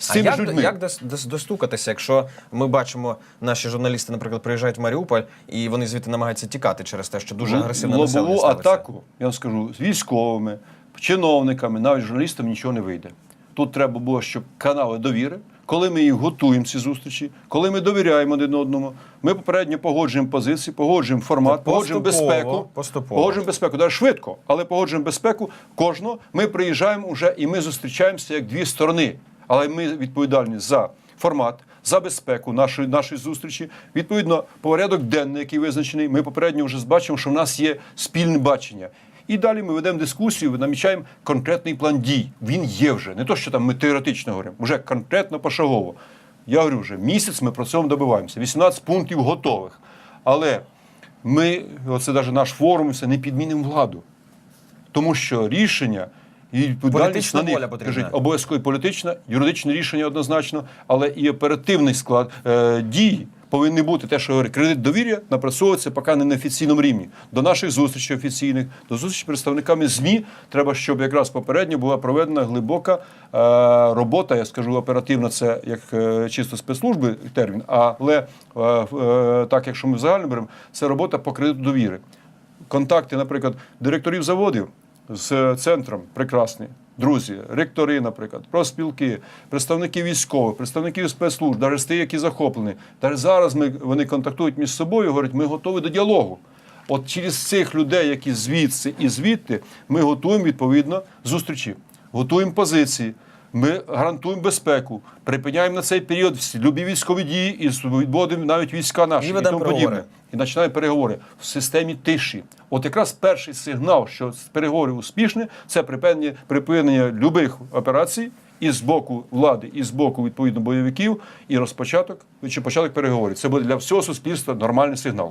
з А як, людьми. як дос- дос- достукатися, якщо ми бачимо, наші журналісти, наприклад, приїжджають в Маріуполь і вони звідти намагаються тікати через те, що дуже агресивно населення лобову ставиться? атаку, я вам скажу, з військовими, чиновниками, навіть журналістами нічого не вийде. Тут треба було, щоб канали довіри, коли ми їх готуємо, ці зустрічі, коли ми довіряємо один одному, ми попередньо погоджуємо позиції, погоджуємо формат, Так погоджуємо безпеку. поступово. Погоджуємо безпеку, навіть швидко, але погоджуємо безпеку кожного. Ми приїжджаємо вже і ми зустрічаємося як дві сторони. Але ми відповідальні за формат, за безпеку нашої, нашої зустрічі. Відповідно, порядок денний, який визначений, ми попередньо вже бачимо, що в нас є спільне бачення. І далі ми ведемо дискусію, намічаємо конкретний план дій. Він є вже. Не то, що там ми теоретично говоримо, вже конкретно пошагово. Я говорю вже, місяць ми про цьому добиваємося. 18 пунктів готових. Але ми, оце навіть наш форум, все, не підмінимо владу. Тому що рішення і Політична на воля потрібна. кажуть, обов'язково політична, юридичне рішення однозначно, але і оперативний склад е, дій повинні бути те, що говорить, кредит довір'я напрацьовується поки не на офіційному рівні. До наших зустрічей офіційних, до зустрічі з представниками ЗМІ треба, щоб якраз попередньо була проведена глибока е, робота. Я скажу оперативно, це як е, чисто спецслужби термін, але е, е, так, якщо ми загально беремо, це робота по кредиту довіри контакти, наприклад, директорів заводів з центром прекрасні. Друзі, ректори, наприклад, профспілки, представники військових, представників спецслужб, навіть ті, які захоплені. Та зараз ми, вони контактують між собою, говорять, ми готові до діалогу. От через цих людей, які звідси і звідти, ми готуємо відповідно зустрічі, готуємо позиції. Ми гарантуємо безпеку, припиняємо на цей період всі любі військові дії і відводимо навіть війська наші І і, тому подібне переговори. і починаємо переговори в системі тиші. От якраз перший сигнал, що з переговорів успішні, це припинення, припинення любих операцій і з боку влади, і з боку відповідно бойовиків, і розпочаток чи початок переговорів. Це буде для всього суспільства нормальний сигнал.